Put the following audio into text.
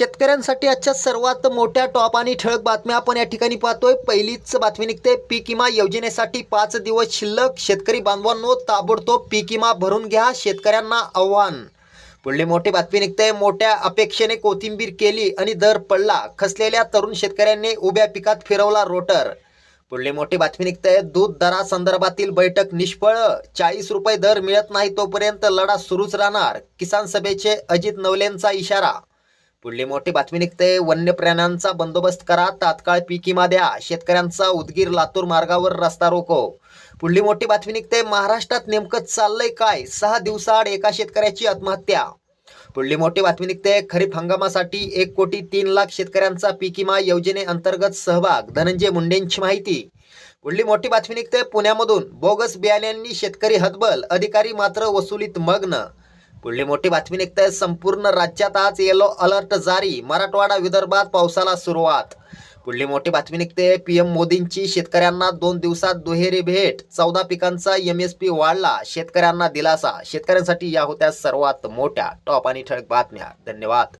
शेतकऱ्यांसाठी आजच्या सर्वात मोठ्या टॉप आणि ठळक बातम्या आपण या ठिकाणी पाहतोय. पहिलीच बातमी निघते. पीक विमा योजनेसाठी पाच दिवस शिल्लक. शेतकरी बांधवांनो ताबडतोब पीक विमा भरून घ्या. शेतकऱ्यांना आव्हान. पुढली मोठी बातमी निघते. मोठ्या अपेक्षेने कोथिंबीर केली आणि दर पडला. खसलेल्या तरुण शेतकऱ्यांनी उभ्या पिकात फिरवला रोटर. पुढली मोठी बातमी निघते. दूध दरासंदर्भातील बैठक निष्फळ. चाळीस रुपये दर मिळत नाही तोपर्यंत लढा सुरूच राहणार. किसान सभेचे अजित नवलेंचा इशारा. पुढली मोठी बातमी निघते. वन्य प्राण्यांचा बंदोबस्त करा तात्काळ पीक विमा द्या. शेतकऱ्यांचा उदगीर लातूर मार्गावर रस्ता रोको. पुढली मोठी बातमी निघते. महाराष्ट्रात नेमकं चाललंय काय? सहा दिवसाआड एका शेतकऱ्याची आत्महत्या. पुढली मोठी बातमी निघते. खरीप हंगामासाठी एक कोटी तीन लाख शेतकऱ्यांचा पीक विमा योजनेअंतर्गत सहभाग. धनंजय मुंडेंची माहिती. पुढली मोठी बातमी निघते. पुण्यामधून बोगस बियाण्यांनी शेतकरी हतबल. अधिकारी मात्र वसुलीत मग्न. पुढली मोठी बातमी निघते. संपूर्ण राज्यात आज येलो अलर्ट जारी. मराठवाडा विदर्भात पावसाला सुरुवात. पुढली मोठी बातमी निघते. पीएम मोदींची शेतकऱ्यांना दोन दिवसात दुहेरी भेट. चौदा पिकांचा एम एस पी वाढला. शेतकऱ्यांना दिलासा. शेतकऱ्यांसाठी या होत्या सर्वात मोठ्या. टॉप आणि ठळक बातम्या. धन्यवाद.